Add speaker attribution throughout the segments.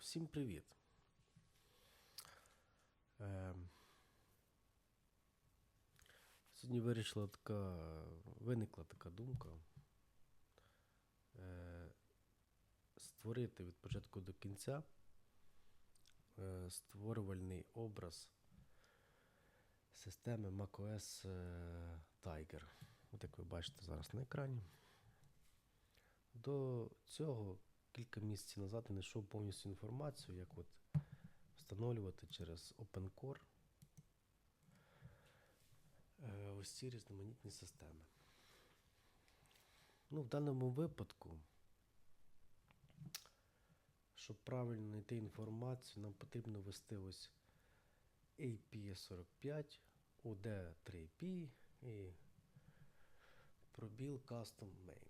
Speaker 1: Всім привіт. Е, сьогодні вирішила така, виникла така думка е, створити від початку до кінця е, створювальний образ системи macOS е, Tiger. От як ви бачите зараз на екрані. До цього кілька місяців назад я знайшов повністю інформацію, як от встановлювати через OpenCore е, ось ці різноманітні системи. Ну, в даному випадку, щоб правильно знайти інформацію, нам потрібно ввести ось AP45, OD3P і пробіл Custom Main.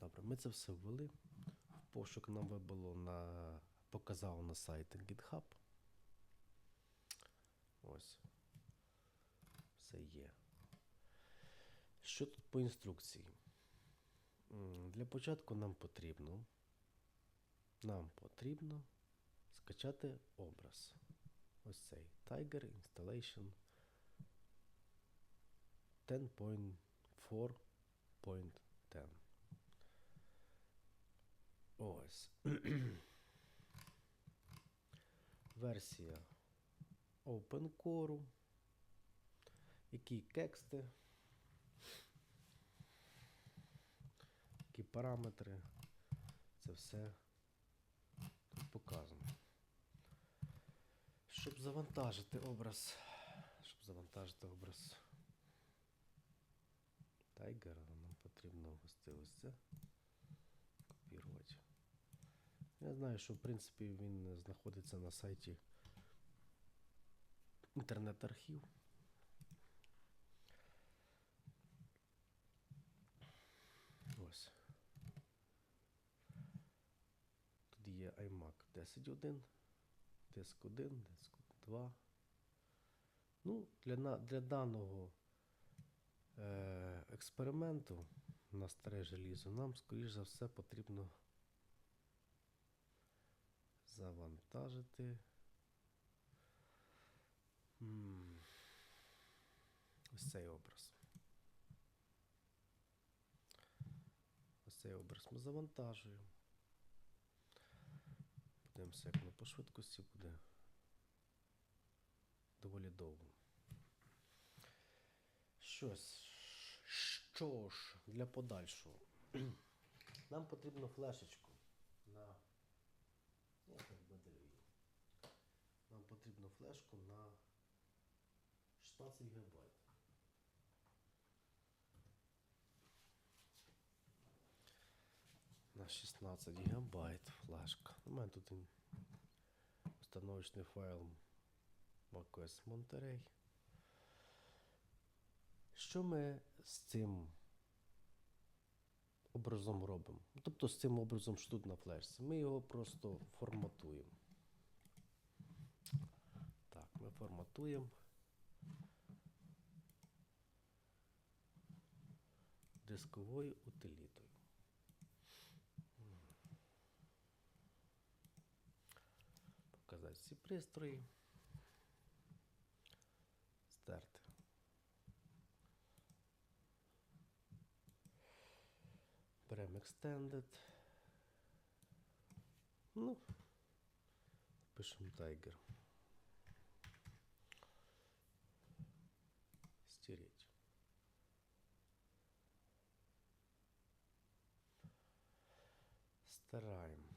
Speaker 1: Добре, ми це все ввели. Пошук нам вибило на показало на сайті GitHub. Ось. Все є. Що тут по інструкції? Для початку нам потрібно нам потрібно скачати образ. Ось цей Tiger Installation 10.4.10. Ось. Версія OpenCore. Які тексти. Які параметри. Це все тут показано. Щоб завантажити образ. Щоб завантажити образ Tiger, нам потрібно ввести ось це. Я знаю, що в принципі він знаходиться на сайті інтернет-архів. Ось. Тут є iMac 10.1, диск 1, диск 2. Ну, для, для даного е, експерименту на старе желізо нам, скоріш за все, потрібно завантажити. Ось цей образ. Ось цей образ ми завантажуємо. Подивимося, як воно по швидкості буде доволі довго. Щось. Що ж, для подальшого. Нам потрібно флешечку. Так моделюю. Нам потрібно флешку на 16 ГБ. На 16 гігабайт флешка. У мене тут установочний файл macOS Monterey. Що ми з цим образом робимо? Тобто з цим образом, що тут на флешці. Ми його просто форматуємо. Так, ми форматуємо. Дисковою утилітою. Показати всі пристрої. Extended. Ну, пишемо Tiger. Стереть. Стараємо.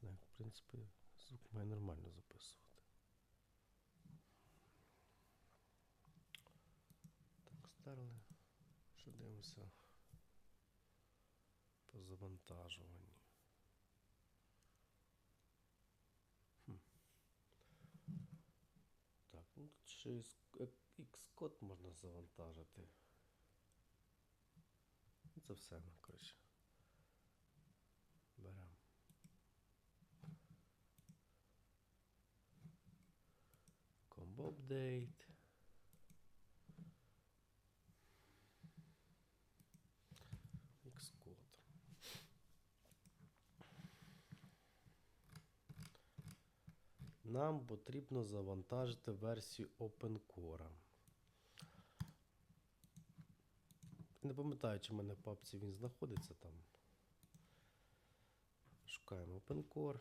Speaker 1: Так, в принципі, звук має нормально записувати. Так, стерли. Що дивимося по завантажуванню. Хм. Так, ну і Xcode можна завантажити. Ну, Це все, ну, коротше. Беремо. Combo update. Нам потрібно завантажити версію OpenCore. Не пам'ятаю, чи в мене в папці він знаходиться там. Шукаємо OpenCore.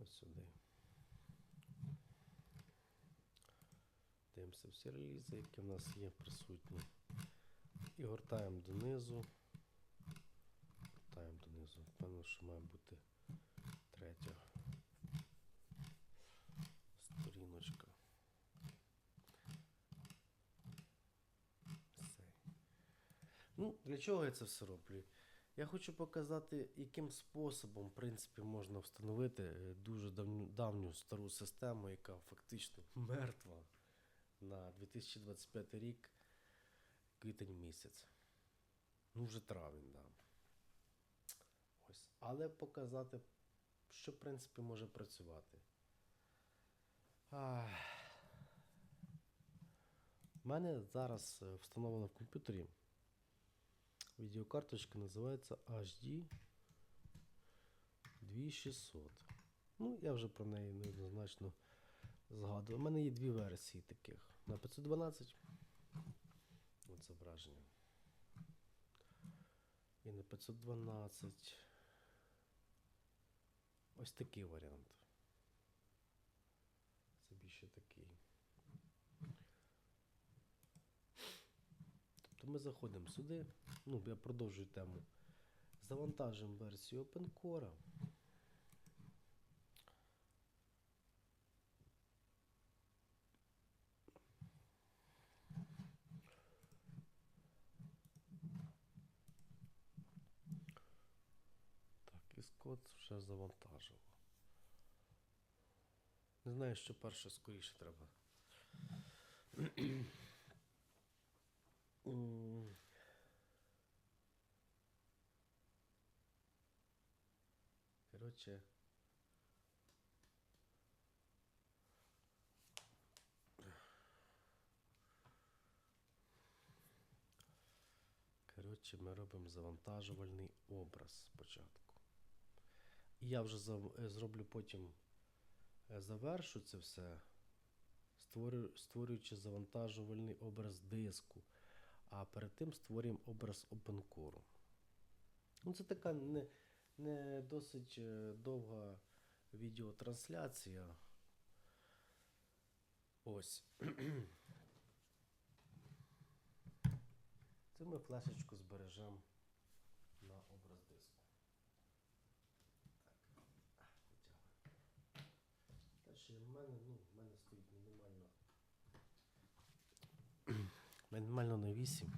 Speaker 1: Ось сюди. Дивимося всі релізи, які в нас є присутні. І гортаємо донизу. Гортаємо донизу. Певно, що має бути третя сторіночка. Все. Ну, для чого я це все роблю? Я хочу показати, яким способом, в принципі, можна встановити е, дуже давню, давню стару систему, яка фактично мертва на 2025 рік, квітень місяць. Ну, вже травень, да. Ось. Але показати, що, в принципі, може працювати. У мене зараз е, встановлено в комп'ютері відеокарточка називається HD 2600. Ну, я вже про неї неоднозначно згадував. У мене є дві версії таких. На 512 от зображення. І на 512 ось такий варіант. Це більше такий. Тобто ми заходимо сюди. Ну, я продовжую тему. Завантажимо версію OpenCore. Так, і код вже завантажило. Не знаю, що перше скоріше треба. Коротше. Коротше, ми робимо завантажувальний образ спочатку. Я вже е, зроблю потім е, завершу це все, створю, створюючи завантажувальний образ диску. А перед тим створюємо образ OpenCore. Ну, це така не, не досить е, довга відеотрансляція. Ось. Це ми флешечку збережемо на образ диску. Так. Далі в мене стоїть мінімально. Мінімально на 8.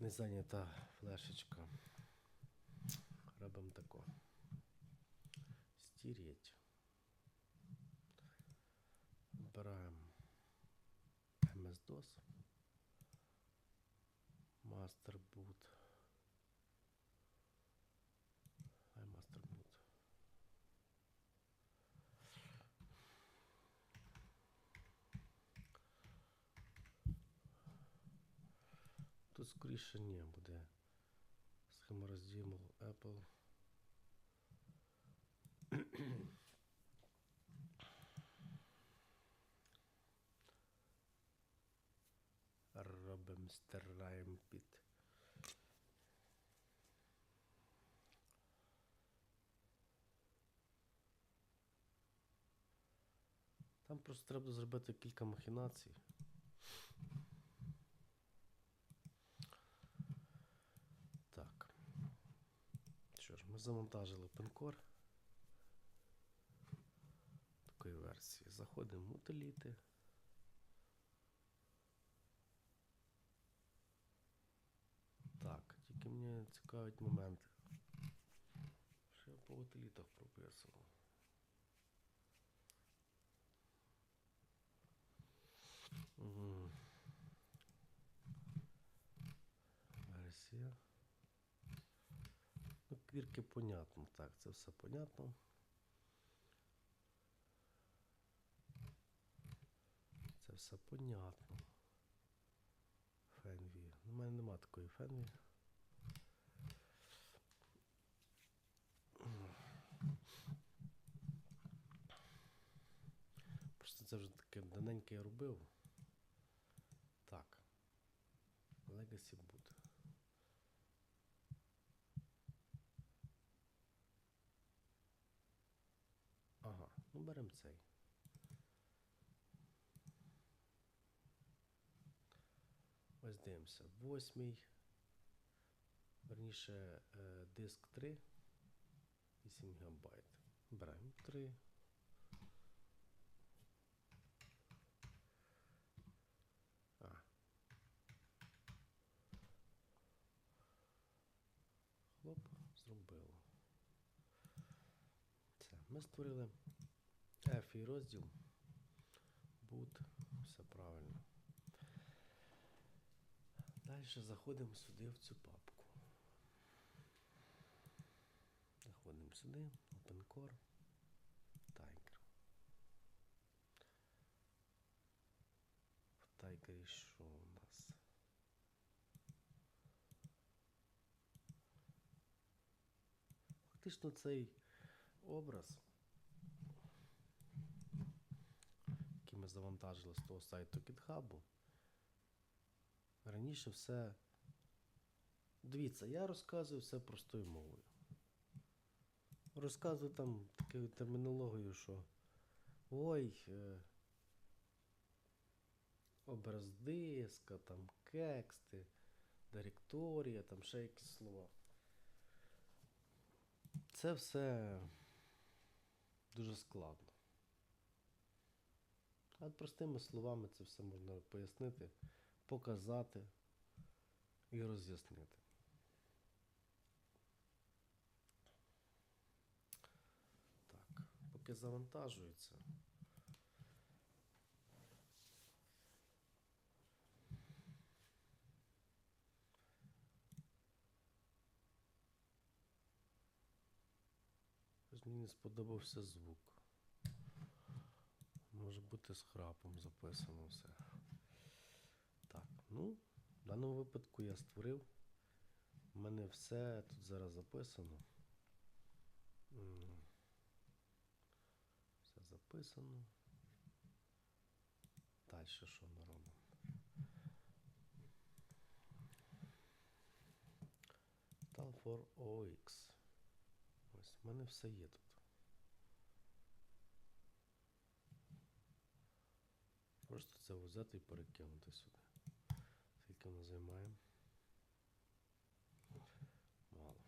Speaker 1: Не зайнята флешечка. Робимо тако. Стір'ять. Вибираємо MS-DOS. Master boot. Ай, master boot. Тут скоріше ні буде. Схема розділу Apple. Робимо стираємо під. Там просто треба зробити кілька махінацій. Що ми завантажили пенкор. Такої версії. Заходимо в утиліти. Так, тільки мені цікавить момент. Що я по утилітах прописував. Таке понятно. Так, це все понятно. Це все понятно. Фенві. У мене нема такої фенві. Просто це вже таке даненьке я робив. Так. Legacy беремо цей. Ось дивимося. Восьмий. Верніше е, диск 3. 8 гігабайт. Беремо 3. А. Хлоп, зробило. Все, ми створили F розділ. Boot, все правильно. Далі заходимо сюди в цю папку. Заходимо сюди, OpenCore, Tiger. В Tiger що у нас? Фактично цей образ, ми завантажили з того сайту GitHub, раніше все. Дивіться, я розказую все простою мовою. Розказую там такою термінологією, що ой, е, образ диска, там кексти, директорія, там ще якісь слова. Це все дуже складно. А простими словами це все можна пояснити, показати і роз'яснити. Так, поки завантажується. Мені сподобався звук. Може бути з храпом записано все. Так, ну, в даному випадку я створив. У мене все тут зараз записано. Все записано. Далі що ми робимо? Tal for OX. Ось, в мене все є тут. Просто це взяти і перекинути сюди. Скільки воно займає? Мало.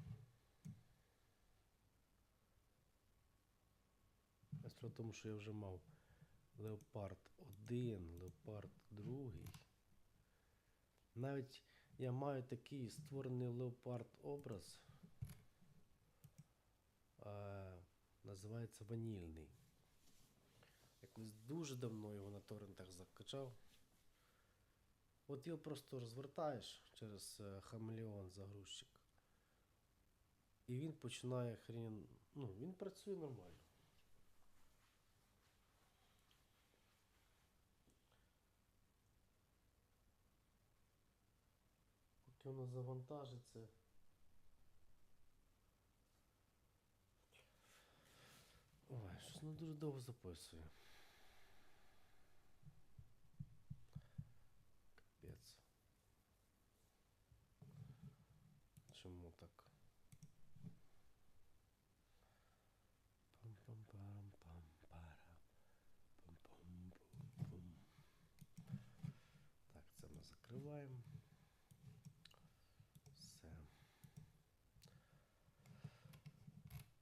Speaker 1: А Справа в тому, що я вже мав Leopard 1, Leopard 2. Навіть я маю такий створений Leopard образ. Е, називається ванільний. Дуже давно його на торрентах закачав. От його просто розвертаєш через е, хамелеон загрузчик. І він починає хрен. Ну, він працює нормально. Поки воно завантажиться. Ой, щось воно дуже довго записує. Капець. Чому так? Пам-пам-парам-пам-пара. Пам-пам-пум-пум. Так, це ми закриваємо. Все.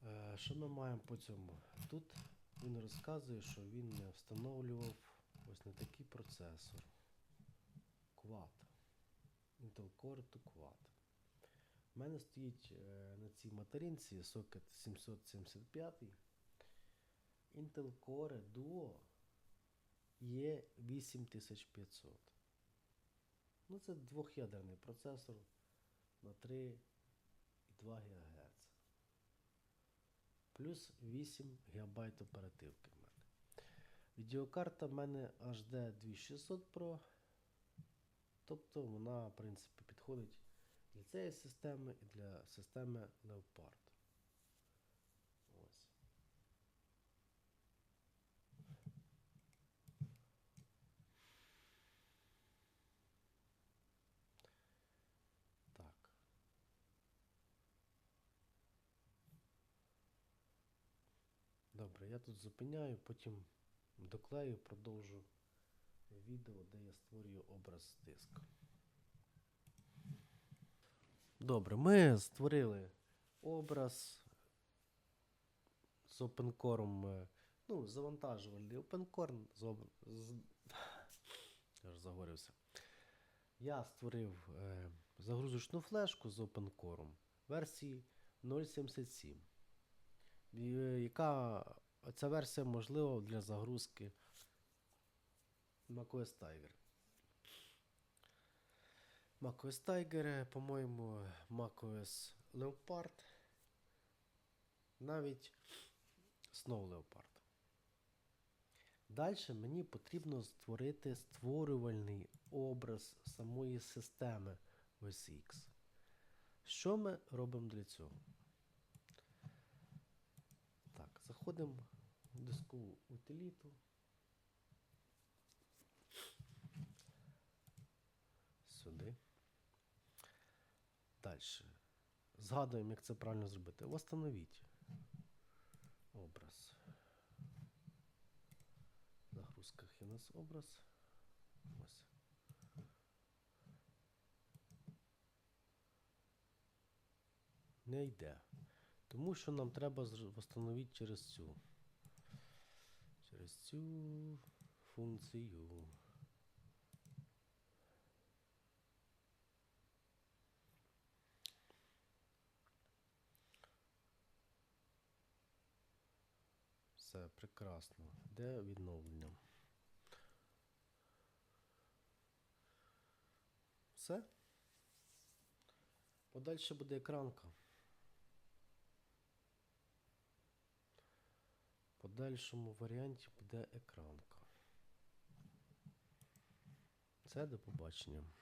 Speaker 1: Е, Що ми маємо по цьому? Тут він розказує, що він не встановлював ось на такий процесор. Quad. Intel Core to Quad. У мене стоїть е, на цій материнці сокет 775. Intel Core Duo є 8500. Ну, це двох'ядерний процесор на 3,2 ГГц. Плюс 8 ГБ оперативки в мене. Відеокарта в мене HD 2600 Pro. Тобто вона, в принципі, підходить для цієї системи і для системи Leopard. Ось. Добре, я тут зупиняю, потім доклею, продовжу відео, де я створюю образ диску. Добре, ми створили образ з OpenCore. Ну, завантажували OpenCore з, з... Я ж заговорився. Я створив е, загрузочну флешку з OpenCore версії 0.77. Е, Яка ця версія можлива для загрузки macOS Tiger. macOS Tiger, по-моєму, macOS Leopard. Навіть Snow Leopard. Далі мені потрібно створити створювальний образ самої системи OS X. Що ми робимо для цього? Так, заходимо в дискову утиліту. Сюди. Далі. Згадуємо, як це правильно зробити. Восстановіть образ. В загрузках є у нас образ. Ось. Не йде. Тому що нам треба встановити через цю. Через цю функцію. Все прекрасно. Де відновлення? Все. Подальше буде екранка. Подальшому варіанті буде екранка. Це до побачення.